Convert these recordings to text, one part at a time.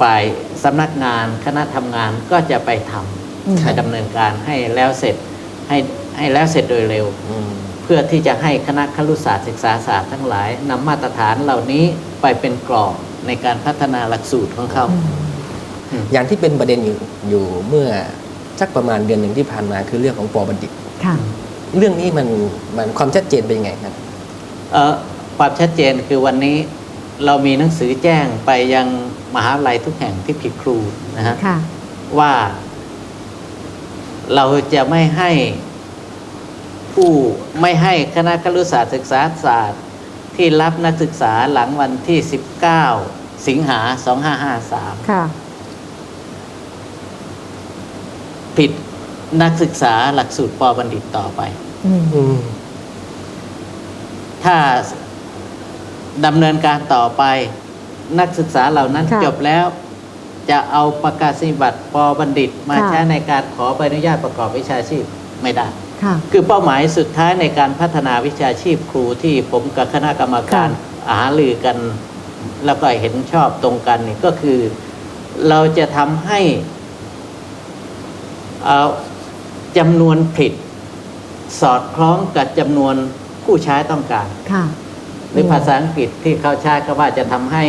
ฝ่ายสำนักงานคณะทำงานก็จะไปทอืมำไปดำเนินการให้แล้วเสร็จให้ให้แล้วเสร็จโดยเร็วอืมเพื่อที่จะให้คณะครุศาสตร์ศึกษาศาสตร์ทั้งหลายนำมาตรฐานเหล่านี้ไปเป็นกรอบในการพัฒนาหลักสูตรของเขา อย่างที่เป็นประเด็นอยู่อยู่เมื่อสักประมาณเดือนหนึ่งที่ผ่านมาคือเรื่องของปอบัณฑิตค่ะเรื่องนี้มันมันความชัดเจนเป็นยังไงครับเอ่อความชัดเจนคือวันนี้ เรามีหนังสือแจ้งไปยังมหาวิทยาลัยทุกแห่งที่ผิดครูนะฮะค่ะว่า เราจะไม่ให้ผู้ไม่ให้คณะครุศาสตร์ศึกษาศาสตร์ ที่รับนักศึกษาหลังวันที่ 19 สิงหา 2553ค่ะผิดนักศึกษาหลักสูตรปอบัณฑิตต่อไปอืมอืมถ้า ดำเนินการต่อไปนักศึกษาเหล่านั้นค่ะจบแล้ว จะเอาประกาศนียบัตรปอบัณฑิต มาค่ะ ใช้ในการขอใบอนุญาตประกอบวิชาชีพไม่ได้ ค่ะ คือเป้าหมายสุดท้ายในการพัฒนาวิชาชีพครูที่ผมกับคณะกรรมการค่ะหารือกัน แล้วก็เห็นชอบตรงกันนี่ก็คือ เราจะทำให้เอ่อจำนวนผลิต สอดคล้องกับจำนวนผู้ใช้ต้องการ ค่ะ หรือภาษาอังกฤษที่เขาใช้ก็ว่าจะทำให้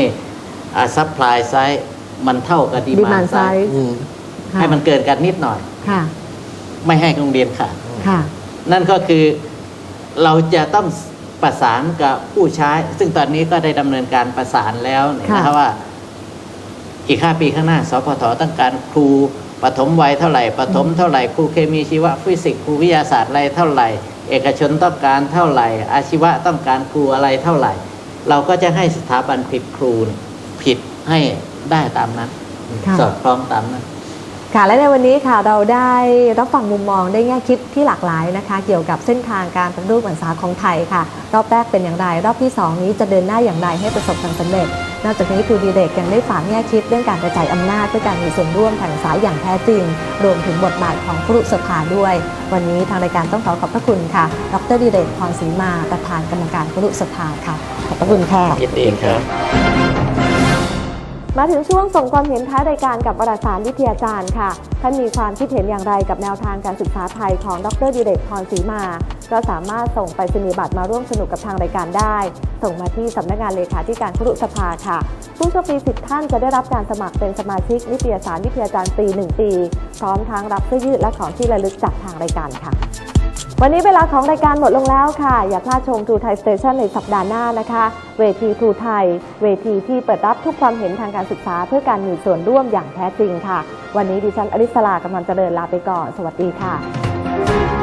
ซัพพลายไซส์มันเท่ากับดีดีมามานไซไซส์ส์อืมให้มันเกินกันนิดหน่อยค่ะ ไม่ให้โรงเรียนขาดค่ะนั่นก็คือเราจะต้องประสานกับผู้ใช้ ซึ่งตอนนี้ก็ได้ดำเนินการประสานแล้วเนี่ยค่ะนะครับว่า อีก5ปีข้างหน้าสพทต้องการครูปฐมวัยเท่าไหร่ปฐมเท่าไหร่ครูเคมีชีวะฟิสิกส์ครูวิทยาศาสตร์อะไรเท่าไหร่ เอกชนต้องการเท่าไหร่ อาชีวะต้องการครูอะไรเท่าไหร่ เราก็จะให้สถาบันผิดครูผิดให้ได้ตามนั้นค่ะสอดคล้องตามนั้นค่ะและในวันนี้ค่ะเราได้รับฟังมุมมองได้แง่คิดที่หลากหลายนะคะ เกี่ยวกับเส้นทางการปฏิรูปการศึกษาของไทยค่ะ รอบแรกเป็นอย่างไร รอบที่ 2 นี้จะเดินหน้าอย่างไรให้ประสบความสำเร็จ นอกจากนี้ครูดีเดกยังได้ฝากแง่คิดเรื่องการกระจายอำนาจเพื่อการมีส่วนร่วมทางสายอย่างแท้จริง รวมถึงบทบาทของครุสภาด้วย วันนี้ทางรายการต้องขอขอบพระคุณค่ะ ดรดีเดกพรศรีมาประธานกรรมการครุสภาค่ะ ขอบพระคุณค่ะยินดีครับ มาถึงช่วงส่งความเห็นท้ายรายการกับวารสารวิทยาจารย์ค่ะ ท่านมีความคิดเห็นอย่างไรกับแนวทางการศึกษาไทยของดรดิเรกพรศรีมา ก็สามารถส่งไปสนีบัตรมาร่วมสนุกกับทางรายการได้ ส่งมาที่สำนักงานเลขาธิการครุสภาค่ะ ผู้โชคดีสิทธิ์ท่านจะได้รับการสมัครเป็นสมาชิกนิตยสารวิทยาจารย์ปี1ปี พร้อมทั้งรับเสื้อยืดและของที่ระลึกจากทางรายการค่ะ วันนี้เวลาของรายการหมดลงแล้วค่ะ อย่าพลาดชม True Thai Station ในสัปดาห์หน้านะคะ เวที True Thai เวทีที่เปิดรับทุกความเห็นทางการศึกษา เพื่อการมีส่วนร่วมอย่างแท้จริงค่ะ วันนี้ดิฉันอริสลากำลังเจริญลาไปก่อน สวัสดีค่ะ